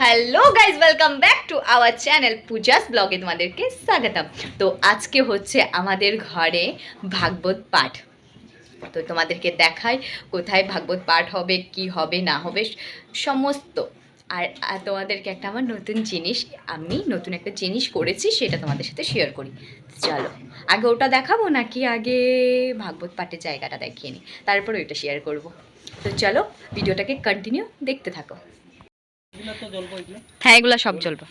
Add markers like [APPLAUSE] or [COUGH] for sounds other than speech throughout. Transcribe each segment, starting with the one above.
Hello guys welcome back to our channel Puja's ব্লগে তোমাদেরকে স্বাগতম। তো আজকে হচ্ছে আমাদের ঘরে ভাগবত পাঠ। তো তোমাদেরকে দেখাই কোথায় ভাগবত পাঠ হবে, কি হবে, না হবে, সমস্ত। আর তোমাদেরকে একটা আমার নতুন জিনিস, আমি নতুন একটা জিনিস করেছি, সেটা তোমাদের সাথে শেয়ার করি। চলো, আগে ওটা দেখাবো নাকি আগে ভাগবত পাঠের জায়গাটা দেখিয়ে নিই? তারপর ওইটা শেয়ার করব। তো চলো ভিডিওটাকে কন্টিনিউ দেখতে থাকো। হ্যাঁ এগুলো সব জ্বলবো।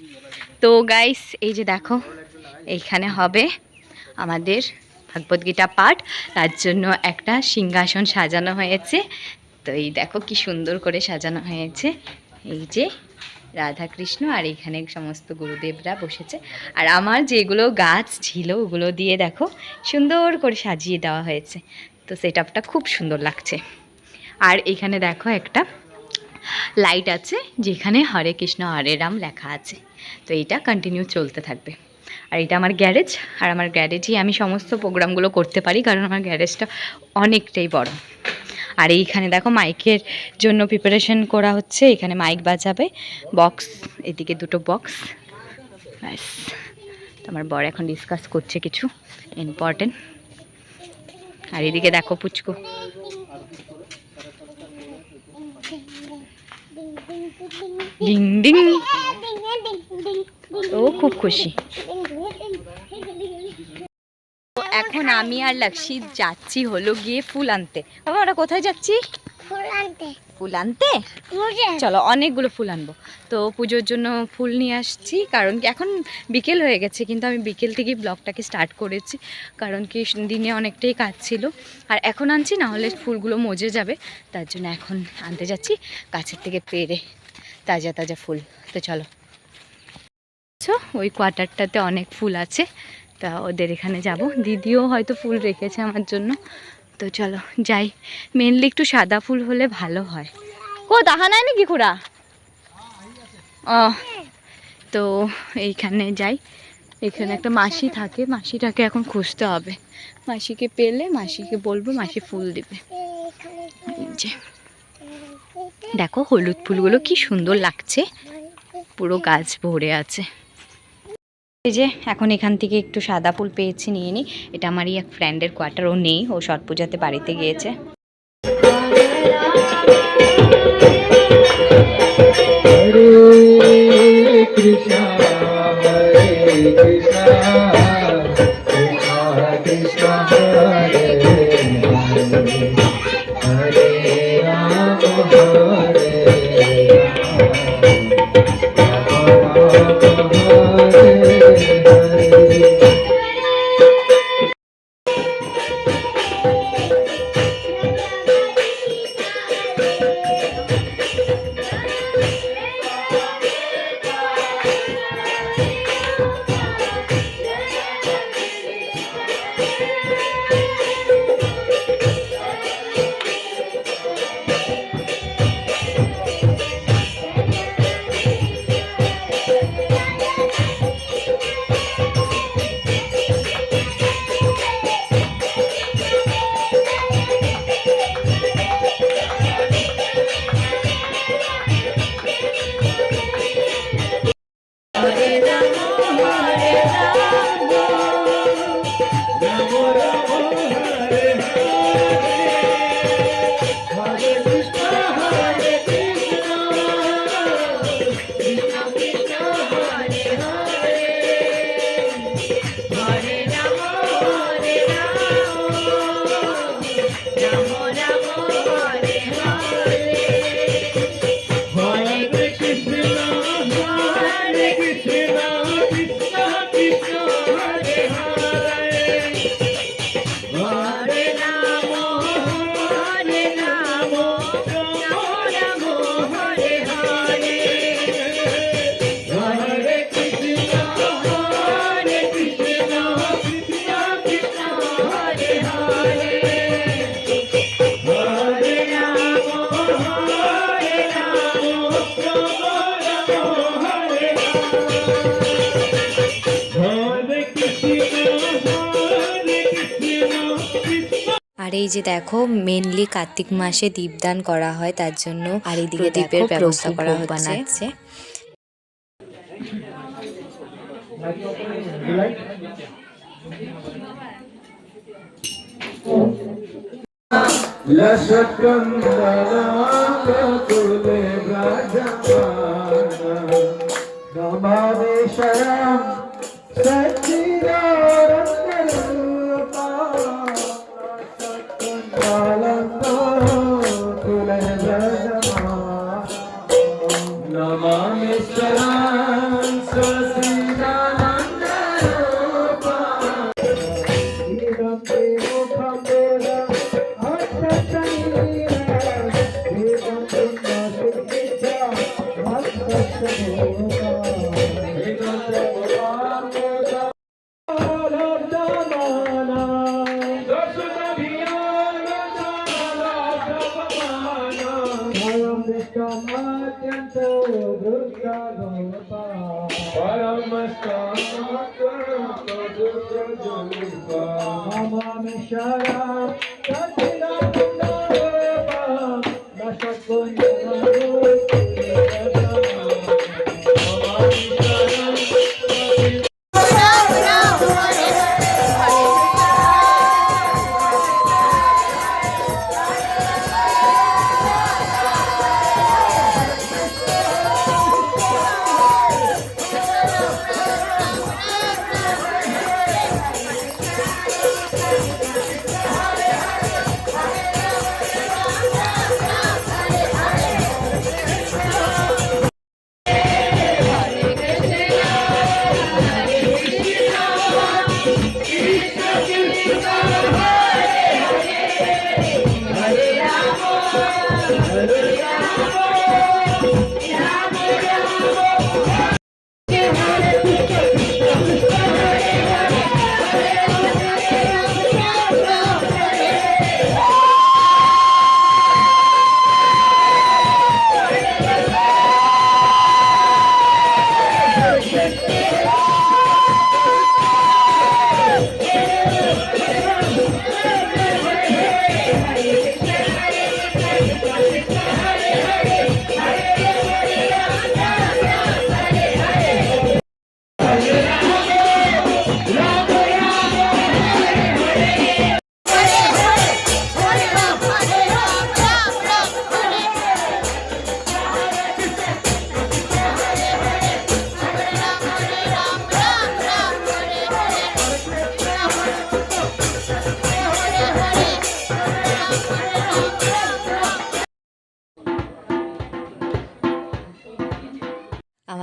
তো গাইস এই যে দেখো, এইখানে হবে আমাদের ভাগবত গীতা পাঠ। তার জন্য একটা সিংহাসন সাজানো হয়েছে। তো এই দেখো কি সুন্দর করে সাজানো হয়েছে। এই যে রাধা কৃষ্ণ আর এখানে সমস্ত গুরুদেবরা বসেছে। আর আমার যেগুলো গাছ ছিল, ওগুলো দিয়ে দেখো সুন্দর করে সাজিয়ে দেওয়া হয়েছে। তো সেট খুব সুন্দর লাগছে। আর এখানে দেখো একটা লাইট আছে, যেখানে হরে কৃষ্ণ, হরে রাম লেখা আছে। তো এটা কন্টিনিউ চলতে থাকবে। আর এটা আমার গ্যারেজ, আর আমার গ্যারেজেই আমি সমস্ত প্রোগ্রামগুলো করতে পারি, কারণ আমার গ্যারেজটা অনেকটাই বড়। আর এইখানে দেখো মাইকের জন্য প্রিপারেশন করা হচ্ছে, এখানে মাইক বাজাবে বক্স এদিকে দুটো বক্স ব্যাস আমার বর এখন ডিসকাস করছে কিছু ইম্পর্টেন্ট আর এদিকে দেখো পুচকু। ডিং ডিং ও খুব খুশি। তো এখন আমি আর লক্ষ্মী যাচ্ছি হলো গিয়ে ফুল আনতে। বাবা আমরা কোথায় যাচ্ছি? ফুল আনতে। ফুল আনতে? চলো অনেকগুলো ফুল আনব। তো পুজোর জন্য ফুল নিয়ে আসছি কারণ কি এখন বিকেল হয়ে গেছে কিন্তু আমি বিকেল থেকেই ব্লগটাকে স্টার্ট করেছি কারণ কি দিনে অনেকটাই কাজ ছিল। আর এখন আনছি না হলে ফুলগুলো মজে যাবে তার জন্য এখন আনতে যাচ্ছি গাছের থেকে পেরে। তাজা তাজা ফুল। তো চলো। ওই কোয়ার্টারটাতে অনেক ফুল আছে। তা ওদের এখানে যাব। দিদিও হয়তো ফুল রেখেছে আমার জন্য। তো চলো, যাই। মেনলি একটু সাদা ফুল হলে ভালো হয়। কো তাহা নাই নাকি খুড়া? ও, তো এইখানে যাই। এখানে একটা মাসি থাকে। মাসিটাকে এখন খুঁজতে হবে। মাসিকে পেলে মাসিকে বলব, মাসি ফুল দিবে। যে। দেখো হলুদ ফুলগুলো কি সুন্দর লাগছে। পুরো গাছ ভরে আছে। এই যে, এখন এখান থেকে একটু সাদা ফুল পেয়েছি, নিয়ে নিই এটা আমারই এক ফ্রেন্ডের কোয়ার্টার ও নেই, ও ছট পূজাতে বাড়িতে গিয়েছে। Hare Thank [LAUGHS] you. আর এই যে দেখো মেনলি কার্তিক মাসে দীপদান করা হয় তার জন্য আর এইদিকে দীপের ব্যবস্থা করা হচ্ছে। না كم Oh, परम शरण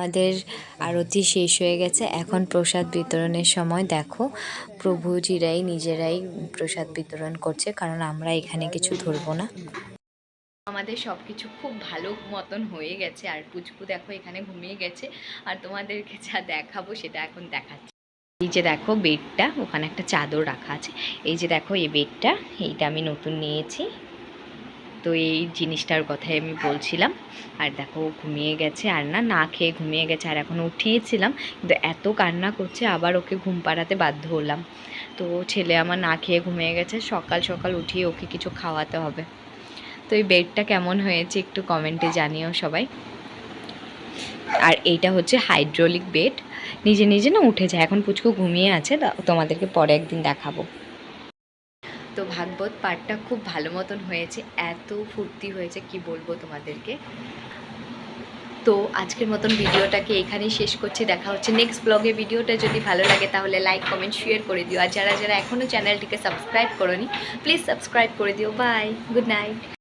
আমাদের আরতি শেষ হয়ে গেছে। এখন প্রসাদ বিতরণের সময়। দেখো, প্রভুজিরাই নিজেরাই প্রসাদ বিতরণ করছে, কারণ আমরা এখানে কিছু ধরবো না। আমাদের সব কিছু খুব ভালো মতন হয়ে গেছে। আর পুচকু দেখো, এখানে ঘুমিয়ে গেছে। আর তোমাদেরকে যা দেখাবো, সেটা এখন দেখাচ্ছি। এই যে দেখো, বেডটা, ওখানে একটা চাদর রাখা আছে। এই যে দেখো, এই বেডটা, এইটা আমি নতুন নিয়েছি। তো এই জিনিসটার কথাই আমি বলছিলাম। আর দেখো ঘুমিয়ে গেছে। আর না না খেয়ে ঘুমিয়ে গেছে। আর এখন উঠিয়েছিলাম। কিন্তু এত কান্না করছে, আবার ওকে ঘুম পাড়াতে বাধ্য হলাম। তো ছেলে আমার না খেয়ে ঘুমিয়ে গেছে। সকাল সকাল উঠিয়ে ওকে কিছু খাওয়াতে হবে। তো এই বেডটা কেমন হয়েছে একটু কমেন্টে জানিও সবাই। আর এইটা হচ্ছে হাইড্রোলিক বেড। নিজে নিজে না উঠে যায়। এখন পুচকু ঘুমিয়ে আছে। তোমাদেরকে পরে একদিন দেখাবো। তো ভাগবত পাঠটা খুব ভালো মতন হয়েছে, এত ফুর্তি হয়েছে, কি বলব তোমাদেরকে? তো আজকের মতন ভিডিওটাকে এখানেই শেষ করছি, দেখা হচ্ছে নেক্সট ব্লগে ভিডিওটা যদি ভালো লাগে তাহলে লাইক কমেন্ট শেয়ার করে দিও। আর যারা যারা এখনও চ্যানেলটিকে সাবস্ক্রাইব করোনি প্লিজ সাবস্ক্রাইব করে দিও। Bye good night